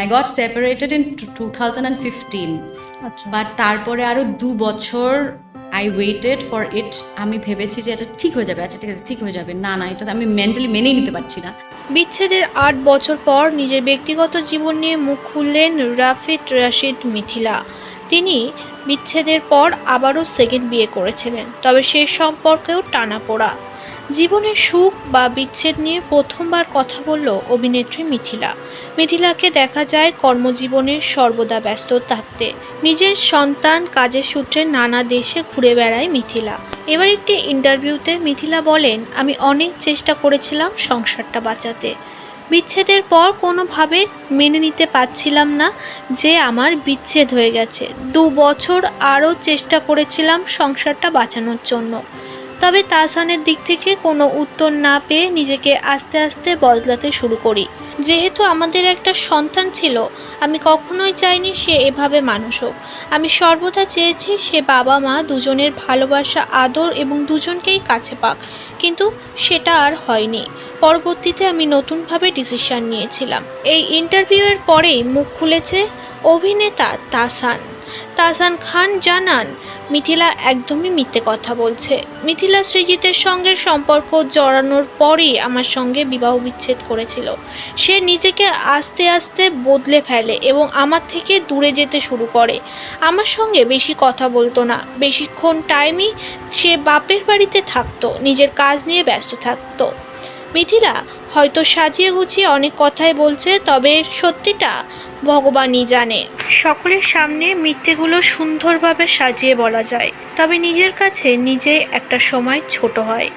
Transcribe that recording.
I got separated in two thousand and fifteen আচ্ছা। But তারপরে আরও দু বছর আই ওয়েটেড ফর ইট আমি ভেবেছি যে এটা ঠিক হয়ে যাবে। আচ্ছা ঠিক আছে ঠিক হয়ে যাবে। না না এটা আমি মেন্টালি মেনেই নিতে পারছি না। বিচ্ছেদের আট বছর পর নিজের ব্যক্তিগত জীবন নিয়ে মুখ খুললেন রাফিদ রাশিদ মিথিলা। তিনি বিচ্ছেদের পর আবারও সেকেন্ড বিয়ে করেছিলেন। তবে সেই সম্পর্কেও টানাপোড়া জীবনের সুখ বা বিচ্ছেদ নিয়ে প্রথমবার কথা বলল অভিনেত্রী মিথিলা। মিথিলাকে দেখা যায় কর্মজীবনে সর্বদা ব্যস্ত থাকতে। নিজের সন্তান কাজের সূত্রে নানা দেশে ঘুরে বেড়ায় মিথিলা। এবার একটি ইন্টারভিউতে মিথিলা বলেন, আমি অনেক চেষ্টা করেছিলাম সংসারটা বাঁচাতে। বিচ্ছেদের পর কোনোভাবে মেনে নিতে পারছিলাম না যে আমার বিচ্ছেদ হয়ে গেছে। দু বছর আরও চেষ্টা করেছিলাম সংসারটা বাঁচানোর জন্য। তবে তাসানের দিক থেকে কোনো উত্তর না পেয়ে নিজেকে আস্তে আস্তে বদলাতে শুরু করি। যেহেতু আমাদের একটা সন্তান ছিল, আমি কখনোই চাইনি সে এভাবে মানুষ হোক। আমি সর্বদা চেয়েছি সে বাবা মা দুজনের ভালোবাসা, আদর এবং দুজনকেই কাছে পাক। কিন্তু সেটা আর হয়নি। পরবর্তীতে আমি নতুনভাবে ডিসিশন নিয়েছিলাম। এই ইন্টারভিউয়ের পরেই মুখ খুলেছে অভিনেতা তাসান তাসান খান জানান, মিথিলা একদমই মিথ্যে কথা বলছে। মিথিলা সৃজিতের সঙ্গে সম্পর্ক জড়ানোর পরেই আমার সঙ্গে বিবাহ বিচ্ছেদ করেছিল। সে নিজেকে আস্তে আস্তে বদলে ফেলে এবং আমার থেকে দূরে যেতে শুরু করে। আমার সঙ্গে বেশি কথা বলতো না। বেশিক্ষণ টাইমই সে বাপের বাড়িতে থাকতো, নিজের কাজ নিয়ে ব্যস্ত থাকতো। মিথিলা, হয়তো সাজিয়ে গুছিয়ে অনেক কথাই বলছে, তবে সত্যিটা ভগবানই জানে। সকলের সামনে মিথ্যেগুলো সুন্দরভাবে সাজিয়ে বলা যায়, তবে নিজের কাছে নিজে একটা সময় ছোট হয়।